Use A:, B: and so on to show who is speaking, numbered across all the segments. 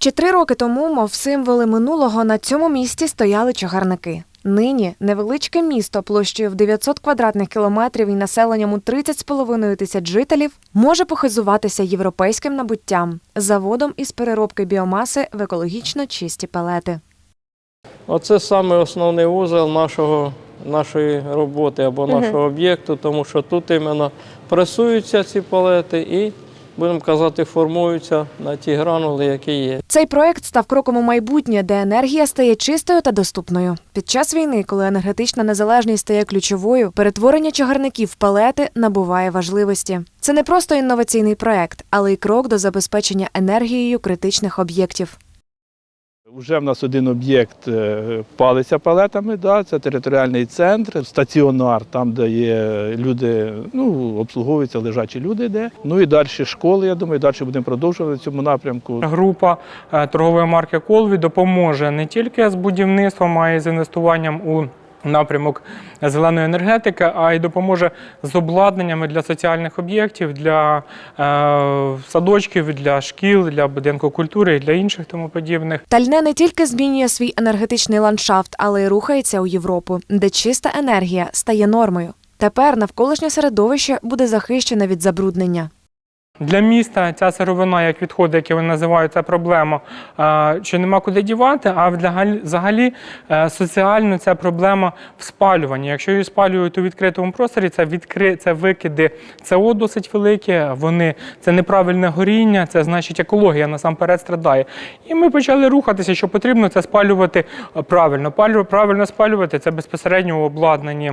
A: Ще три роки тому, мов символи минулого, на цьому місці стояли чагарники. Нині невеличке місто площею в 900 квадратних кілометрів і населенням у 30,5 тисяч жителів може похизуватися європейським набуттям заводом із переробки біомаси в екологічно чисті пелети.
B: Оце саме основний вузол нашого, нашої роботи або нашого об'єкту, тому що тут іменно пресуються ці палети і, будемо казати, формуються на ті гранули, які є.
A: Цей проект став кроком у майбутнє, де енергія стає чистою та доступною. Під час війни, коли енергетична незалежність стає ключовою, перетворення чагарників в палети набуває важливості. Це не просто інноваційний проект, але й крок до забезпечення енергією критичних об'єктів.
C: Уже в нас один об'єкт е, палиться палетами, да, це територіальний центр, стаціонар, там, де є люди, ну, обслуговуються лежачі люди, де. Ну і далі школи, я думаю, далі будемо продовжувати в цьому напрямку.
D: Група е, торгової марки Колві допоможе не тільки з будівництвом, а й з інвестуванням у напрямок зеленої енергетики, а й допоможе з обладнаннями для соціальних об'єктів, для е, садочків, для шкіл, для будинку культури і для інших тому подібних.
A: Тальне не тільки змінює свій енергетичний ландшафт, але й рухається у Європу, де чиста енергія стає нормою. Тепер навколишнє середовище буде захищене від забруднення.
D: Для міста ця сировина, як відходи, які вони називають, це проблема, що нема куди дівати, а взагалі- е, соціально це проблема в спалюванні. Якщо її спалюють у відкритому просторі, це відкри... це викиди СО досить великі, вони це неправильне горіння, це значить екологія насамперед страдає. І ми почали рухатися, що потрібно це спалювати е, правильно. Правильно спалювати це безпосередньо у обладнанні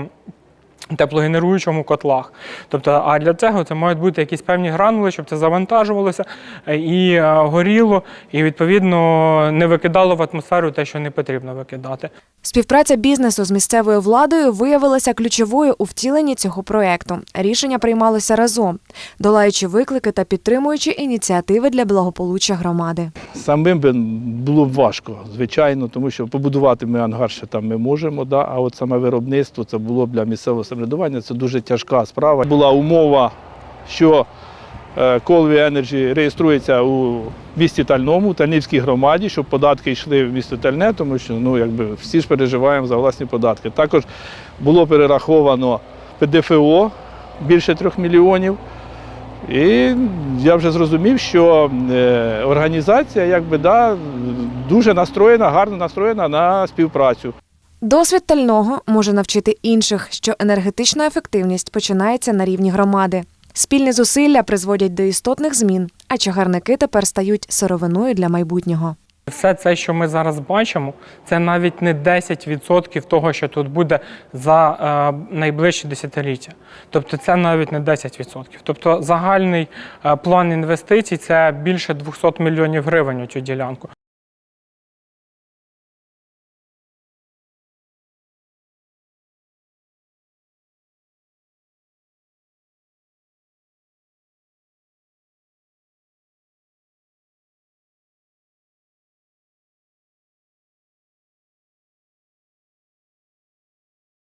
D: теплогенеруючому котлах. Тобто, а для цього це мають бути якісь певні гранули, щоб це завантажувалося е, і е, горіло, і відповідно не викидало в атмосферу те, що не потрібно викидати.
A: Співпраця бізнесу з місцевою владою виявилася ключовою у втіленні цього проекту. Рішення приймалося разом, долаючи виклики та підтримуючи ініціативи для благополуччя громади.
C: Самим би було б важко, звичайно, тому що побудувати ми ангар ще там ми можемо, да, а от саме виробництво це було б для місцевого самоврядування, це дуже тяжка справа. Була умова, що е, Колві Energy реєструється у місті Тальному, Тальнівській громаді, щоб податки йшли в місто Тальне, тому що ну, якби, всі ж переживаємо за власні податки. Також було перераховано ПДФО більше трьох мільйонів. І я вже зрозумів, що е, організація якби, да, дуже настроєна, гарно настроєна на співпрацю.
A: Досвід тального може навчити інших, що енергетична ефективність починається на рівні громади. Спільні зусилля призводять до істотних змін, а чагарники тепер стають сировиною для майбутнього.
D: Все це, що ми зараз бачимо, це навіть не 10% того, що тут буде за е, найближче десятиліття. Тобто це навіть не 10%. Тобто загальний е, план інвестицій це більше 200 мільйонів гривень у цю ділянку.